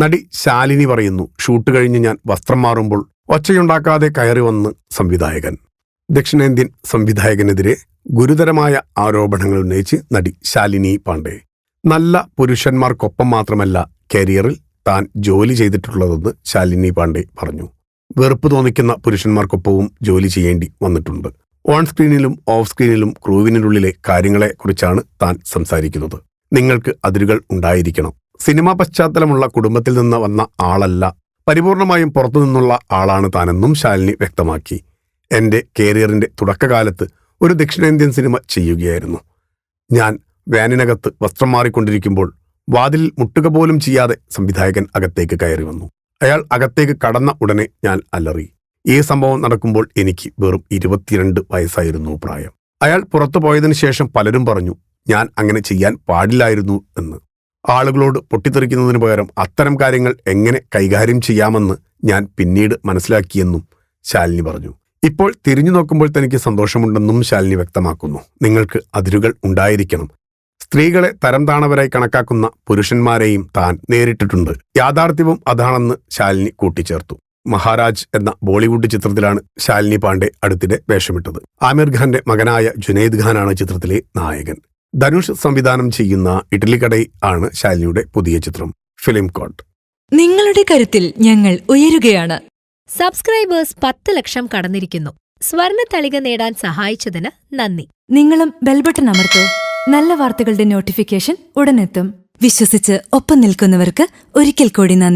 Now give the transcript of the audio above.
നടി ശാലിനി പറയുന്നു ഷൂട്ട് കഴിഞ്ഞ് ഞാൻ വസ്ത്രം മാറുമ്പോൾ ഒച്ചയുണ്ടാക്കാതെ കയറി വന്ന് സംവിധായകൻ. ദക്ഷിണേന്ത്യൻ സംവിധായകനെതിരെ ഗുരുതരമായ ആരോപണങ്ങൾ ഉന്നയിച്ച് നടി ശാലിനി പാണ്ഡെ. നല്ല പുരുഷന്മാർക്കൊപ്പം മാത്രമല്ല കരിയറിൽ താൻ ജോലി ചെയ്തിട്ടുള്ളതെന്ന് ശാലിനി പാണ്ഡെ പറഞ്ഞു. വെറുപ്പ് തോന്നിക്കുന്ന പുരുഷന്മാർക്കൊപ്പവും ജോലി ചെയ്യേണ്ടി വന്നിട്ടുണ്ട്. ഓൺ സ്ക്രീനിലും ഓഫ് സ്ക്രീനിലും ക്രൂവിനുള്ളിലെ കാര്യങ്ങളെക്കുറിച്ചാണ് താൻ സംസാരിക്കുന്നത്. നിങ്ങൾക്ക് അതിരുകൾ ഉണ്ടായിരിക്കണം. സിനിമാ പശ്ചാത്തലമുള്ള കുടുംബത്തിൽ നിന്ന് വന്ന ആളല്ല പരിപൂർണമായും പുറത്തുനിന്നുള്ള ആളാണ് താനെന്നും ശാലിനി വ്യക്തമാക്കി. എന്റെ കരിയറിന്റെ തുടക്കകാലത്ത് ഒരു ദക്ഷിണേന്ത്യൻ സിനിമ ചെയ്യുകയായിരുന്നു. ഞാൻ വാനിനകത്ത് വസ്ത്രം മാറിക്കൊണ്ടിരിക്കുമ്പോൾ വാതിൽ മുട്ടുക പോലും ചെയ്യാതെ സംവിധായകൻ അകത്തേക്ക് കയറി വന്നു. അയാൾ അകത്തേക്ക് കടന്ന ഉടനെ ഞാൻ അലറി. ഈ സംഭവം നടക്കുമ്പോൾ എനിക്ക് വെറും ഇരുപത്തിരണ്ട് വയസ്സായിരുന്നു പ്രായം. അയാൾ പുറത്തു പോയതിനു ശേഷം പലരും പറഞ്ഞു ഞാൻ അങ്ങനെ ചെയ്യാൻ പാടില്ലായിരുന്നു എന്ന്. ആളുകളോട് പൊട്ടിത്തെറിക്കുന്നതിന് പകരം അത്തരം കാര്യങ്ങൾ എങ്ങനെ കൈകാര്യം ചെയ്യാമെന്ന് ഞാൻ പിന്നീട് മനസ്സിലാക്കിയെന്നും ശാലിനി പറഞ്ഞു. ഇപ്പോൾ തിരിഞ്ഞു നോക്കുമ്പോൾ തനിക്ക് സന്തോഷമുണ്ടെന്നും ശാലിനി വ്യക്തമാക്കുന്നു. നിങ്ങൾക്ക് അതിരുകൾ ഉണ്ടായിരിക്കണം. സ്ത്രീകളെ തരം താണവരായി കണക്കാക്കുന്ന പുരുഷന്മാരെയും താൻ നേരിട്ടിട്ടുണ്ട്. യാഥാർത്ഥ്യവും അതാണെന്ന് ശാലിനി കൂട്ടിച്ചേർത്തു. മഹാരാജ് എന്ന ബോളിവുഡ് ചിത്രത്തിലാണ് ശാലിനി പാണ്ഡെ അടുത്തിടെ വേഷമിട്ടത്. ആമിർ ഖാന്റെ മകനായ ജുനൈദ് ഖാനാണ് ചിത്രത്തിലെ നായകൻ. ധനുഷ് സംവിധാനം ചെയ്യുന്ന ഇഡ്ലിക്കടൈ ആണ് ശാലിനിയുടെ പുതിയ ചിത്രം ഫിലിം കോട്ട്. നിങ്ങളുടെ കരുത്തിൽ ഞങ്ങൾ ഉയരുകയാണ്. സബ്സ്ക്രൈബേഴ്സ് പത്ത് ലക്ഷം കടന്നിരിക്കുന്നു. സ്വർണ തളിക നേടാൻ സഹായിച്ചതിന് നന്ദി. നിങ്ങളും ബെൽബട്ടൺ അമർത്തോ. നല്ല വാർത്തകളുടെ നോട്ടിഫിക്കേഷൻ ഉടനെത്തും. വിശ്വസിച്ച് ഒപ്പം നിൽക്കുന്നവർക്ക് ഒരിക്കൽ കൂടി നന്ദി.